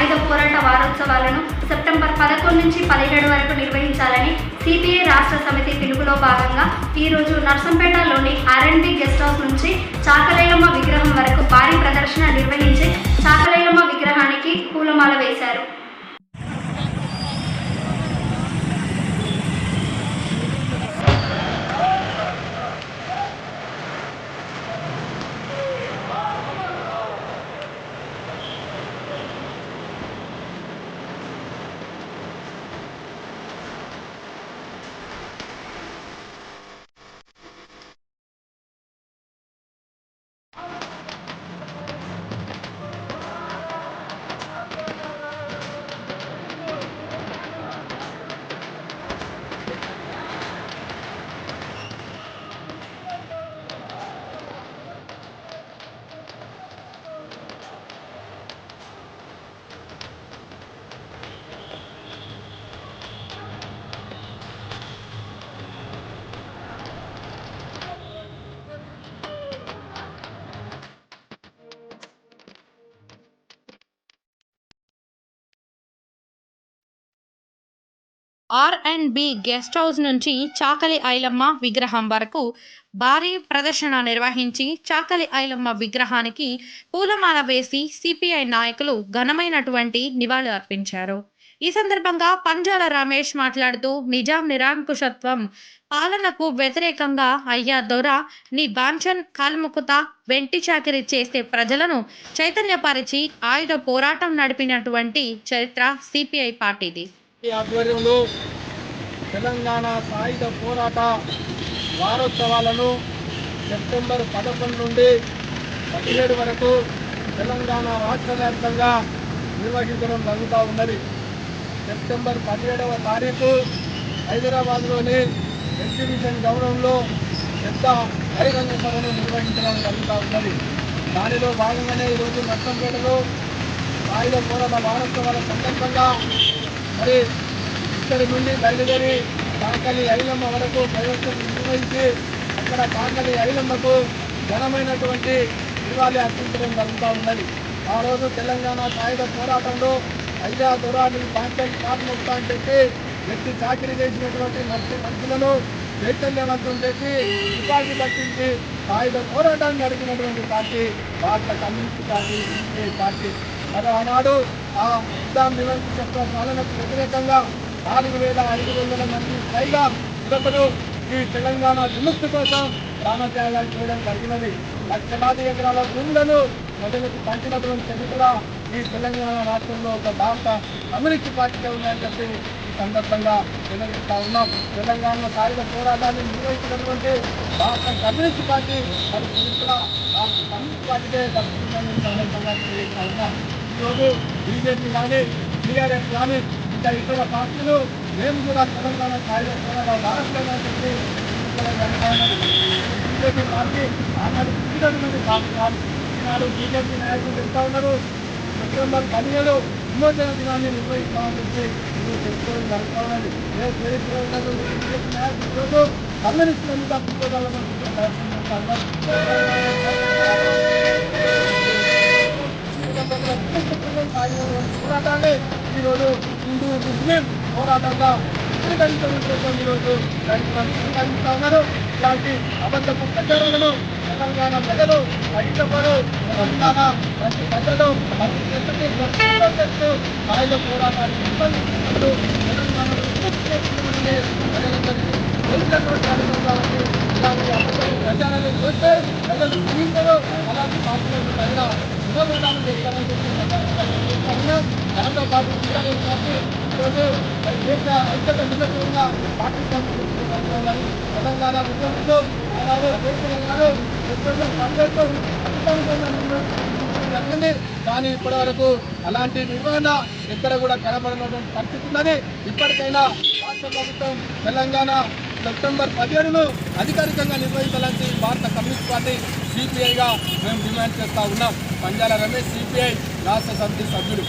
ఆయుధ పోరాట వారోత్సవాలను సెప్టెంబర్ పదకొండు నుంచి పదిహేడు వరకు నిర్వహించాలని సిపిఐ రాష్ట్ర సమితి పిలుపులో భాగంగా ఈరోజు నర్సంపేటలోని ఆర్ఎన్బి గెస్ట్ హౌస్ నుంచి చాకలైలమ్మ విగ్రహం వరకు భారీ ప్రదర్శన నిర్వహించి చాకలైలమ్మ విగ్రహానికి పూలమాల వేశారు. R and B guest house నుంచి చాకలి ఐలమ్మ విగ్రహం వరకు భారీ ప్రదర్శన నిర్వహించి చాకలి ఐలమ్మ విగ్రహానికి పూలమాల వేసి సిపిఐ నాయకులు ఘనమైనటువంటి నివాళులు అర్పించారు. ఈ సందర్భంగా పంజాల రమేష్ మాట్లాడుతూ నిజాం నిరాంకుశత్వం. పాలనకు వ్యతిరేకంగా అయ్యా దొర. నీ బాంఛన్ కాల్ముకుత వెంటి చాకిరి చేసే ప్రజలను చైతన్యపరిచి ఆయుధ పోరాటం నడిపినటువంటి చరిత్ర సిపిఐ పార్టీది. ఈ ఆధ్వర్యంలో తెలంగాణ సాయుధ పోరాట వారోత్సవాలను సెప్టెంబర్ పదకొండు నుండి పదిహేడు వరకు తెలంగాణ రాష్ట్ర వ్యాప్తంగా నిర్వహించడం జరుగుతూ ఉన్నది. సెప్టెంబర్ పదిహేడవ తారీఖు హైదరాబాద్లోని ఎగ్జిబిషన్ గౌరవంలో పెద్ద బహిరంగ సభను నిర్వహించడం జరుగుతూ ఉన్నది. దానిలో భాగంగానే ఈరోజు నష్టంపేటలో సాయుధ పోరాట వారోత్సవాల సందర్భంగా మరి ఇక్కడి నుండి బయలుదేరి కాకలి ఐలమ్మ వరకు ప్రదర్శన నిర్వహించి అక్కడ కాకలి ఐలమ్మకు ఘనమైనటువంటి నివాళి అర్పించడం జరుగుతూ ఉన్నది. ఆ రోజు తెలంగాణ సాయుధ పోరాటంలో అయ్యా దొరాని బాంచల్ కాపుముక్త అని చెప్పి వ్యక్తి చాకరీ చేసినటువంటి నర్సి మనుషులను చైతన్యవంతం చేసి ఉపాధి పట్టించి సాయుధ పోరాటాన్ని నడిపినటువంటి పార్టీ భారత కమ్యూనిస్ట్ పార్టీ పార్టీ? మరి ఆనాడు ఆ నిజాం నిరంకుశత్వ పాలనకు వ్యతిరేకంగా నాలుగు వేల ఐదు వందల మంది పైగా యువకులు ఈ తెలంగాణ విముక్తి కోసం ప్రాణత్యాగాలు చేయడం జరిగినది. లక్షలాది ఎకరాల భూములను మొదలకు పంచినటువంటి చరిత్ర ఈ తెలంగాణ రాష్ట్రంలో ఒక భారత కమ్యూనిస్ట్ పార్టీగా ఉందని చెప్పి ఈ సందర్భంగా వెల్లడిస్తా ఉన్నాం. తెలంగాణ సాయుధ పోరాటాన్ని నిర్వహించినటువంటి భారత కమ్యూనిస్ట్ పార్టీ మరి చరిత్ర భారత కమ్యూనిస్ట్ పార్టీకే దక్కుతుందని సందర్భంగా తెలియజేస్తా ఉన్నాం. ఈరోజు బీజేపీ కానీ టీఆర్ఎస్ కానీ ఇంకా ఇతర పార్టీలు మేము కూడా తెలంగాణ సాయుధ పోరాట భారతదేశం చెప్పి బీజేపీ పార్టీ ఆనాడు పుట్టినటువంటి పార్టీ కాదు ఈనాడు బీజేపీ నాయకులు చెప్తా ఉన్నారు. సెప్టెంబర్ పదిహేడు విమోచన దినాన్ని నిర్వహిస్తామని చెప్పి ఇది చెప్పుకోవడం జరుగుతామని బీజేపీ నాయకులు ఈరోజు కమ్యూనిస్టులను తప్పుకోగలమని పోరాటాన్ని పోరాటంగా చిత్రీకరించడం కోసం ఈరోజు. రైతులను ఉన్నారు ఇలాంటి అబద్ధపు ప్రచారాలను తెలంగాణ ప్రజలు రైతులు తెలంగాణ ప్రతి ప్రజలు ప్రతి వ్యక్తికి ప్రతిలో చేస్తూ సాయుధ పోరాటాన్ని నిర్బంధించినప్పుడు తెలంగాణలో ప్రజలందరికీ ఇలాంటి అబద్ధపు చూస్తే ప్రజలు అలాంటి పార్టీలకు చేస్తారని చెప్పి దాంతో పాటు ఈరోజు దేశ ఐక్యత పాకిస్తాన్ తెలంగాణ ఉద్యమంలో అలాగే దేశంలో అంబేద్కర్ జరిగింది కానీ ఇప్పటి వరకు అలాంటి నిర్వహణ ఎక్కడ కూడా కనబడినటువంటి పరిస్థితి ఉందని ఇప్పటికైనా రాష్ట్ర ప్రభుత్వం తెలంగాణ సెప్టెంబర్ పదిహేడును అధికారికంగా నిర్వహించాలని భారత కమ్యూనిస్ట్ పార్టీ సిపిఐగా మేము డిమాండ్ చేస్తా ఉన్నాం. పంజాల రమేష్ సిపిఐ రాష్ట్ర సమితి సభ్యుడు.